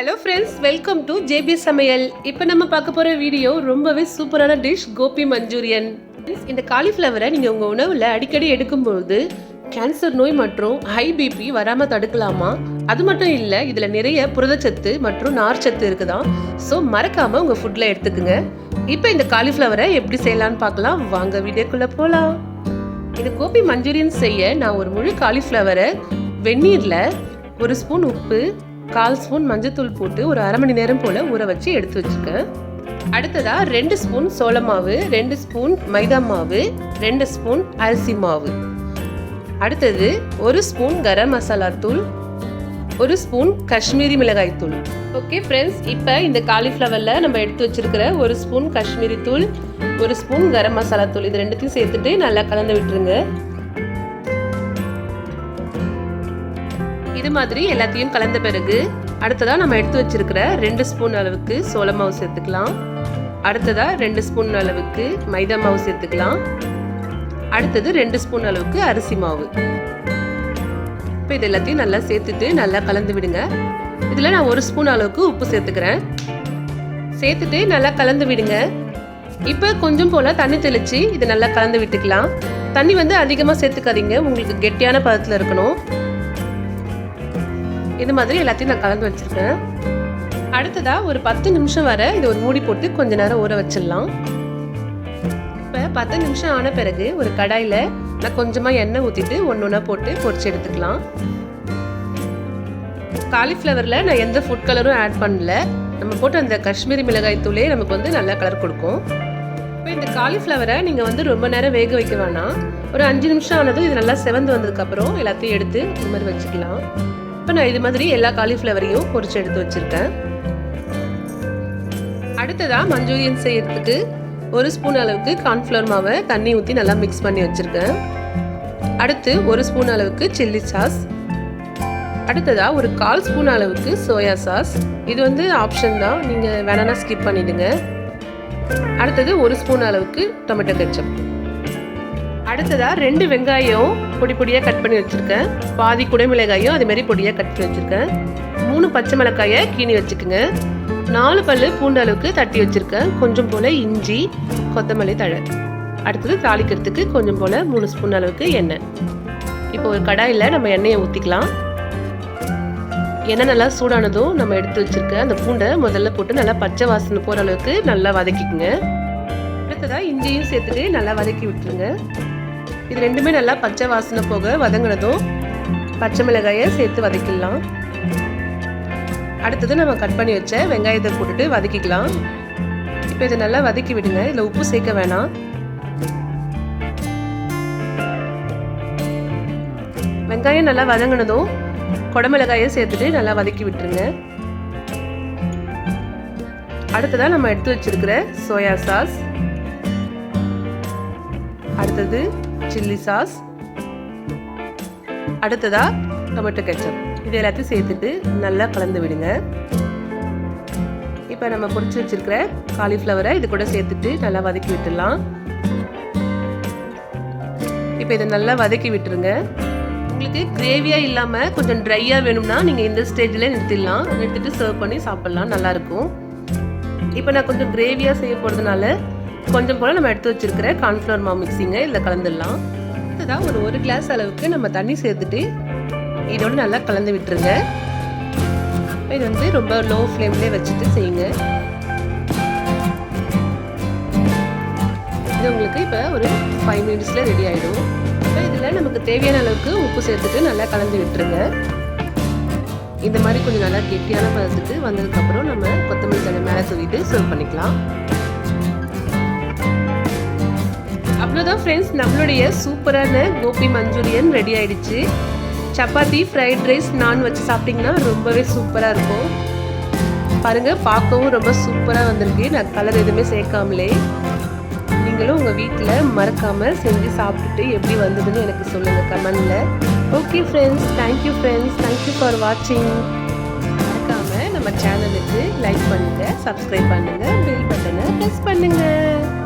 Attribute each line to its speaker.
Speaker 1: Hello friends welcome to JP சமையல் இப்போ நம்ம பார்க்க போகிற வீடியோ ரொம்பவே சூப்பரான டிஷ் கோபி மஞ்சூரியன். இந்த காலிஃப்ளவரை நீங்கள் உங்கள் உணவில் அடிக்கடி எடுக்கும்பொழுது கேன்சர் நோய் மற்றும் ஹை பிபி வராமல் தடுக்கலாமா? அது மட்டும் இல்லை இதில் நிறைய புரதச்சத்து மற்றும் நார்ச்சத்து இருக்குதான் ஸோ மறக்காமல் உங்கள் ஃபுட்டில் எடுத்துக்குங்க. இப்போ இந்த காலிஃப்ளவரை எப்படி செய்யலான்னு பார்க்கலாம். வாங்க வீடியோக்குள்ளே போகலாம் இந்த கோபி மஞ்சூரியன் செய்ய நான் ஒரு முழு காலிஃப்ளவரை வெந்நீரில் ஒரு ஸ்பூன் உப்பு கால் ஸ்பூன் மஞ்சத்தூள் போட்டு ஒரு அரை மணி நேரம் போல் ஊற வச்சு எடுத்து வச்சுருக்கேன். அடுத்ததாக ரெண்டு ஸ்பூன் சோள மாவு ரெண்டு ஸ்பூன் மைதா மாவு ரெண்டு ஸ்பூன் அரிசி மாவு. அடுத்தது ஒரு ஸ்பூன் கரம் மசாலா தூள் ஒரு ஸ்பூன் காஷ்மீரி மிளகாய் தூள். ஓகே ஃப்ரெண்ட்ஸ் இப்போ இந்த காலிஃப்ளவரில் நம்ம எடுத்து வச்சுருக்கிற ஒரு ஸ்பூன் காஷ்மீரி தூள் ஒரு ஸ்பூன் கரம் மசாலா தூள் இது ரெண்டுத்தையும் சேர்த்துட்டு நல்லா கலந்து விட்டுருங்க. இது மாதிரி எல்லாத்தையும் கலந்த பிறகு அடுத்ததாக நம்ம எடுத்து வச்சிருக்கிற ரெண்டு ஸ்பூன் அளவுக்கு சோள மாவு சேர்த்துக்கலாம். அடுத்ததாக ரெண்டு ஸ்பூன் அளவுக்கு மைதா மாவு சேர்த்துக்கலாம். அடுத்தது ரெண்டு ஸ்பூன் அளவுக்கு அரிசி மாவு. இப்போ இது எல்லாத்தையும் நல்லா சேர்த்துட்டு நல்லா கலந்து விடுங்க. இதில் நான் ஒரு ஸ்பூன் அளவுக்கு உப்பு சேர்த்துக்கிறேன். சேர்த்துட்டு நல்லா கலந்து விடுங்க. இப்போ கொஞ்சம் போல் தண்ணி தெளித்து இதை நல்லா கலந்து விட்டுக்கலாம். தண்ணி வந்து அதிகமாக சேர்த்துக்காதீங்க. உங்களுக்கு கெட்டியான பதத்தில் இருக்கணும். இது மாதிரி எல்லாத்தையும் நான் கலந்து வச்சுருக்கேன். அடுத்ததாக ஒரு பத்து நிமிஷம் வர இது ஒரு மூடி போட்டு கொஞ்ச நேரம் ஊற வச்சிடலாம். இப்போ பத்து நிமிஷம் ஆன பிறகு ஒரு கடாயில் நான் கொஞ்சமாக எண்ணெய் ஊற்றிட்டு ஒன்று ஒன்றா போட்டு பொரிச்சு எடுத்துக்கலாம். காலிஃப்ளவரில் நான் எந்த ஃபுட் கலரும் ஆட் பண்ணல. நம்ம போட்டு அந்த காஷ்மீரி மிளகாய் தூளே நமக்கு வந்து நல்ல கலர் கொடுக்கும். இப்போ இந்த காலிஃப்ளவரை நீங்கள் வந்து ரொம்ப நேரம் வேக வைக்க வேணாம். ஒரு அஞ்சு நிமிஷம் ஆனதும் இது நல்லா செவந்து வந்ததுக்கப்புறம் எல்லாத்தையும் எடுத்து இந்த மாதிரி வச்சுக்கலாம். இப்போ நான் இது மாதிரி எல்லா காலிஃப்ளவரையும் பொரிச்சு எடுத்து வச்சுருக்கேன். அடுத்ததாக மஞ்சூரியன் செய்யறதுக்கு ஒரு ஸ்பூன் அளவுக்கு கார்ன்ஃப்ளவர் மாவை தண்ணி ஊற்றி நல்லா மிக்ஸ் பண்ணி வச்சுருக்கேன். அடுத்து ஒரு ஸ்பூன் அளவுக்கு சில்லி சாஸ் அடுத்ததாக ஒரு கால் ஸ்பூன் அளவுக்கு சோயா சாஸ் இது வந்து ஆப்ஷன் தான். நீங்கள் வேணான்னா ஸ்கிப் பண்ணிவிடுங்க அடுத்தது ஒரு ஸ்பூன் அளவுக்கு டொமேட்டோ கெச்சப் அடுத்ததாக ரெண்டு வெங்காயம் பொடி பொடியாக கட் பண்ணி வச்சுருக்கேன். பாதி குடைமிளகாயும் அதுமாரி பொடியாக கட் பண்ணி வச்சுருக்கேன். மூணு பச்சை மிளகாயை கீனி வச்சுக்கோங்க. நாலு பல்லு பூண்டு அளவுக்கு தட்டி வச்சுருக்கேன். கொஞ்சம் போல் இஞ்சி கொத்தமல்லி தழை. அடுத்தது தாளிக்கிறதுக்கு கொஞ்சம் போல் மூணு ஸ்பூன் அளவுக்கு எண்ணெய். இப்போ ஒரு கடாயில் நம்ம எண்ணெயை ஊற்றிக்கலாம் எண்ணெய் நல்லா சூடானதும் நம்ம எடுத்து வச்சுருக்க அந்த பூண்டை முதல்ல போட்டு நல்லா பச்சை வாசனை போகிற அளவுக்கு நல்லா வதக்கிக்குங்க. அடுத்ததாக இஞ்சியும் சேர்த்துட்டு நல்லா வதக்கி விட்டுருங்க. இது ரெண்டுமே நல்லா பச்சை வாசனை போக வதங்கினதும் பச்சை மிளகாயை சேர்த்து வதக்கிடலாம். அடுத்தது நம்ம கட் பண்ணி வச்ச வெங்காயத்தை போட்டுட்டு வதக்கிக்கலாம். இப்போ இதை நல்லா வதக்கி விடுங்க. இதில் உப்பு சேர்க்க வேணாம். வெங்காயம் நல்லா வதங்கினதும் குடமிளகாயை சேர்த்துட்டு நல்லா வதக்கி விட்டுருங்க. அடுத்ததாக நம்ம எடுத்து வச்சிருக்கிற சோயா சாஸ் அடுத்தது சில்லி சாஸ் அடுத்ததா டொமேட்டோ கெச்சப் இது எல்லாத்தையும் சேர்த்துட்டு நல்லா கலந்து விடுங்க. இப்போ நம்ம பொரிச்சு வச்சிருக்கிற காலிஃப்ளவரை இது கூட சேர்த்துட்டு நல்லா வதக்கி விட்டுடலாம். இப்போ இதை நல்லா வதக்கி விட்டுருங்க. உங்களுக்கு கிரேவியாக இல்லாமல் கொஞ்சம் ட்ரையாக வேணும்னா நீங்கள் இந்த ஸ்டேஜில் நிறுத்திடலாம். நிறுத்திட்டு சர்வ் பண்ணி சாப்பிட்லாம் நல்லாயிருக்கும் இப்போ நான் கொஞ்சம் கிரேவியாக செய்ய போகிறதுனால கொஞ்சம் போல் நம்ம எடுத்து வச்சிருக்கிற கார்ன்ஃப்ளவர் மாவு மிக்சிங்கை இதில் கலந்துடலாம். அடுத்ததாக ஒரு ஒரு கிளாஸ் அளவுக்கு நம்ம தண்ணி சேர்த்துட்டு இதோட நல்லா கலந்து விட்டுருங்க. இது வந்து ரொம்ப லோ ஃப்ளேம்லேயே வச்சுட்டு செய்யுங்க. இது உங்களுக்கு இப்போ ஒரு ஃபைவ் மினிட்ஸில் ரெடி ஆகிடும் இப்போ இதில் நமக்கு தேவையான அளவுக்கு உப்பு சேர்த்துட்டு நல்லா கலந்து விட்டுருங்க. இந்த மாதிரி கொஞ்சம் நல்லா கெட்டியான பதத்துக்கு வந்ததுக்கப்புறம் நம்ம கொத்தமல்லி தலை மேலே தூவிட்டு சர்வ் பண்ணிக்கலாம். அவ்வளோதான் ஃப்ரெண்ட்ஸ் நம்மளுடைய சூப்பரான கோபி மஞ்சூரியன் ரெடி ஆயிடுச்சு. சப்பாத்தி ஃப்ரைட் ரைஸ் நான் வச்சு சாப்பிட்டிங்கன்னா ரொம்பவே சூப்பராக இருக்கும். பாருங்கள் பார்க்கவும் ரொம்ப சூப்பராக வந்திருக்கு. நான் கலர் எதுவுமே சேர்க்காமலே. நீங்களும் உங்கள் வீட்டில் மறக்காமல் செஞ்சு சாப்பிட்டுட்டு எப்படி வந்ததுன்னு எனக்கு சொல்லுங்கள் கமெண்டில். Okay friends thank you friends thank you for வாட்சிங் மறக்காமல் நம்ம சேனலுக்கு லைக் பண்ணுங்கள் சப்ஸ்கிரைப் பண்ணுங்கள் பெல் பட்டனை ப்ரெஸ் பண்ணுங்கள்